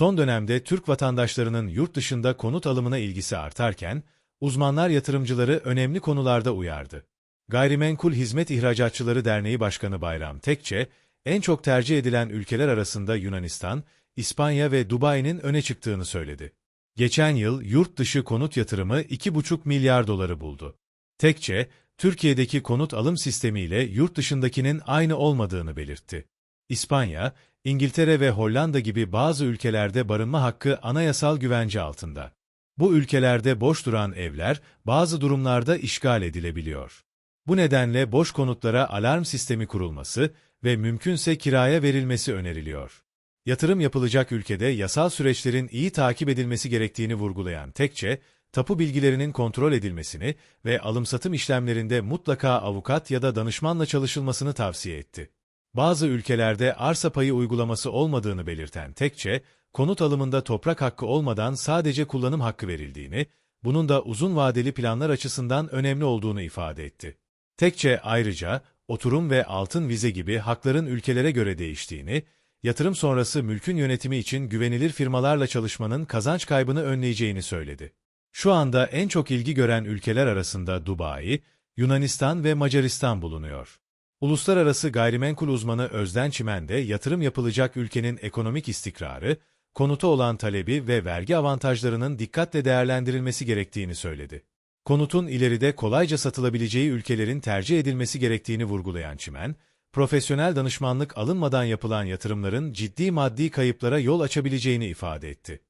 Son dönemde Türk vatandaşlarının yurt dışında konut alımına ilgisi artarken, uzmanlar yatırımcıları önemli konularda uyardı. Gayrimenkul Hizmet İhracatçıları Derneği Başkanı Bayram Tekçe, en çok tercih edilen ülkeler arasında Yunanistan, İspanya ve Dubai'nin öne çıktığını söyledi. Geçen yıl yurt dışı konut yatırımı 2,5 milyar doları buldu. Tekçe, Türkiye'deki konut alım sistemiyle yurt dışındakinin aynı olmadığını belirtti. İspanya, İngiltere ve Hollanda gibi bazı ülkelerde barınma hakkı anayasal güvence altında. Bu ülkelerde boş duran evler bazı durumlarda işgal edilebiliyor. Bu nedenle boş konutlara alarm sistemi kurulması ve mümkünse kiraya verilmesi öneriliyor. Yatırım yapılacak ülkede yasal süreçlerin iyi takip edilmesi gerektiğini vurgulayan Tekçe, tapu bilgilerinin kontrol edilmesini ve alım-satım işlemlerinde mutlaka avukat ya da danışmanla çalışılmasını tavsiye etti. Bazı ülkelerde arsa payı uygulaması olmadığını belirten Tekçe, konut alımında toprak hakkı olmadan sadece kullanım hakkı verildiğini, bunun da uzun vadeli planlar açısından önemli olduğunu ifade etti. Tekçe ayrıca, oturum ve altın vize gibi hakların ülkelere göre değiştiğini, yatırım sonrası mülkün yönetimi için güvenilir firmalarla çalışmanın kazanç kaybını önleyeceğini söyledi. Şu anda en çok ilgi gören ülkeler arasında Dubai, Yunanistan ve Macaristan bulunuyor. Uluslararası gayrimenkul uzmanı Özden Çimen de yatırım yapılacak ülkenin ekonomik istikrarı, konuta olan talebi ve vergi avantajlarının dikkatle değerlendirilmesi gerektiğini söyledi. Konutun ileride kolayca satılabileceği ülkelerin tercih edilmesi gerektiğini vurgulayan Çimen, profesyonel danışmanlık alınmadan yapılan yatırımların ciddi maddi kayıplara yol açabileceğini ifade etti.